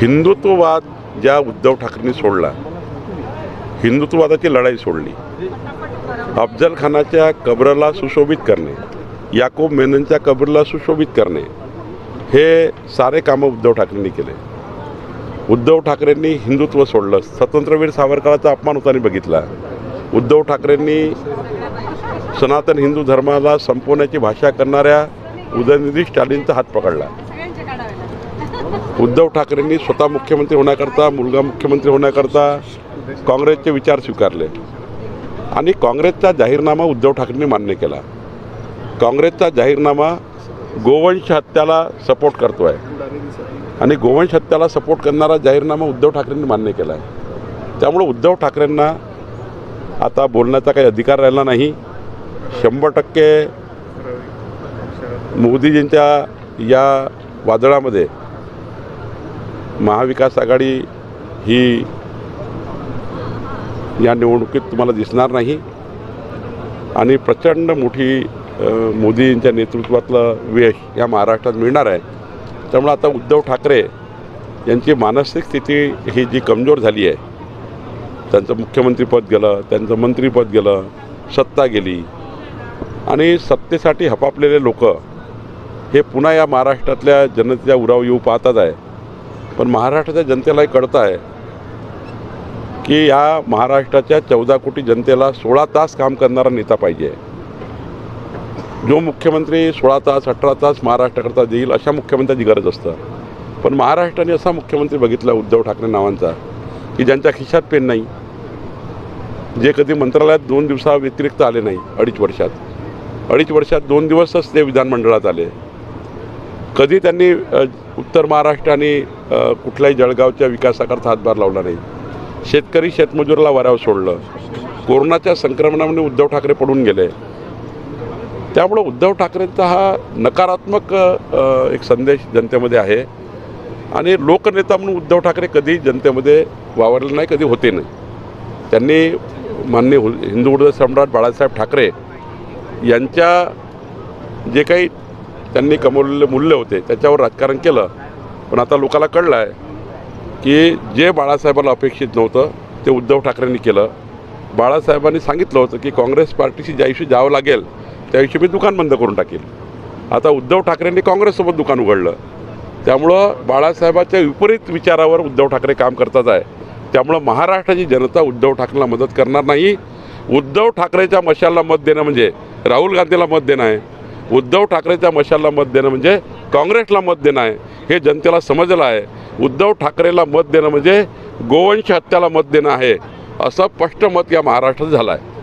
हिंदुत्ववाद ज्या उद्धव ठाकरेंनी सोडला हिंदुत्ववादाची लढाई सोडली. अफजल खानाच्या कबरला सुशोभित करणे याकूब मेननच्या कबरला सुशोभित करणे हे सारे कामं उद्धव ठाकरेंनी केले. उद्धव ठाकरेंनी हिंदुत्व सोडलं. स्वतंत्रवीर सावरकरांचा अपमान होताना बघितला. उद्धव ठाकरेंनी सनातन हिंदू धर्माला संपवण्याची भाषा करणाऱ्या उदयनिधी स्टालिनचा हात पकडला. उद्धव ठाकरेंनी स्वतः मुख्यमंत्री होण्याकरता मुलगा मुख्यमंत्री होण्याकरता काँग्रेसचे विचार स्वीकारले. आणि काँग्रेसचा जाहीरनामा उद्धव ठाकरेंनी मान्य केला. काँग्रेसचा जाहीरनामा गोवंश हत्याला सपोर्ट करतो आहे आणि गोवंश हत्याला सपोर्ट करणारा जाहीरनामा उद्धव ठाकरेंनी मान्य केला आहे त्यामुळं उद्धव ठाकरेंना आता बोलण्याचा काही अधिकार राहिला नाही. शंभर टक्के मोदीजींच्या या वादळामध्ये महाविकास आघाडी ही या निवडणुकीत तुम्हाला दिसणार नाही. आणि प्रचंड मोठी मोदींच्या नेतृत्वातलं यश या महाराष्ट्रात मिळणार आहे. त्यामुळे आता उद्धव ठाकरे यांची मानसिक स्थिती ही जी कमजोर झाली आहे. त्यांचं मुख्यमंत्रीपद गेलं त्यांचं मंत्रीपद गेलं सत्ता गेली. आणि सत्तेसाठी हपापलेले लोक हे पुन्हा या महाराष्ट्रातल्या जनतेच्या उराव येऊ पाहतात आहे. पण महाराष्ट्राच्या जनतेलाही कळतं आहे की या महाराष्ट्राच्या चौदा कोटी जनतेला सोळा तास काम करणारा नेता पाहिजे. जो मुख्यमंत्री सोळा तास अठरा तास महाराष्ट्राकरता देईल अशा मुख्यमंत्र्याची गरज असतं. पण महाराष्ट्राने असा मुख्यमंत्री बघितला उद्धव ठाकरे नावांचा की ज्यांच्या खिशात पेन नाही जे कधी मंत्रालयात दोन दिवसा व्यतिरिक्त आले नाही अडीच वर्षात. अडीच वर्षात दोन दिवसच ते विधानमंडळात आले. कधी त्यांनी उत्तर महाराष्ट्र आणि कुठल्याही जळगावच्या विकासाकरता हातभार लावला नाही. शेतकरी शेतमजुराला वाऱ्यावर सोडलं. कोरोनाच्या संक्रमणामुळे उद्धव ठाकरे पडून गेले. त्यामुळं उद्धव ठाकरेंचा हा नकारात्मक एक संदेश जनतेमध्ये आहे. आणि लोकनेता म्हणून उद्धव ठाकरे कधी जनतेमध्ये वावरले नाही कधी होते नाही. त्यांनी मान्य हिंदू हृदय सम्राट बाळासाहेब ठाकरे यांच्या जे काही त्यांनी कमवलेले मूल्य होते त्याच्यावर राजकारण केलं. पण आता लोकाला कळलं आहे की जे बाळासाहेबाला अपेक्षित नव्हतं ते उद्धव ठाकरेंनी केलं. बाळासाहेबांनी सांगितलं होतं की काँग्रेस पार्टीशी ज्या दिवशी जावं लागेल त्या दिवशी मी दुकान बंद करून टाकेल. आता उद्धव ठाकरेंनी काँग्रेससोबत दुकान उघडलं. त्यामुळं बाळासाहेबाच्या विपरीत विचारावर उद्धव ठाकरे काम करतात आहे. त्यामुळं महाराष्ट्राची जनता उद्धव ठाकरेला मदत करणार नाही. उद्धव ठाकरेच्या मशालला मत देणं म्हणजे राहुल गांधीला मत देणं आहे. उद्धव ठाकरेच्या मशालला मत देणं म्हणजे काँग्रेसला मत देणं आहे हे जनतेला समजलं आहे. उद्धव ठाकरेला मत देणं म्हणजे गोवंश हत्याला मत देणं आहे असं स्पष्ट मत या महाराष्ट्रात झालं आहे.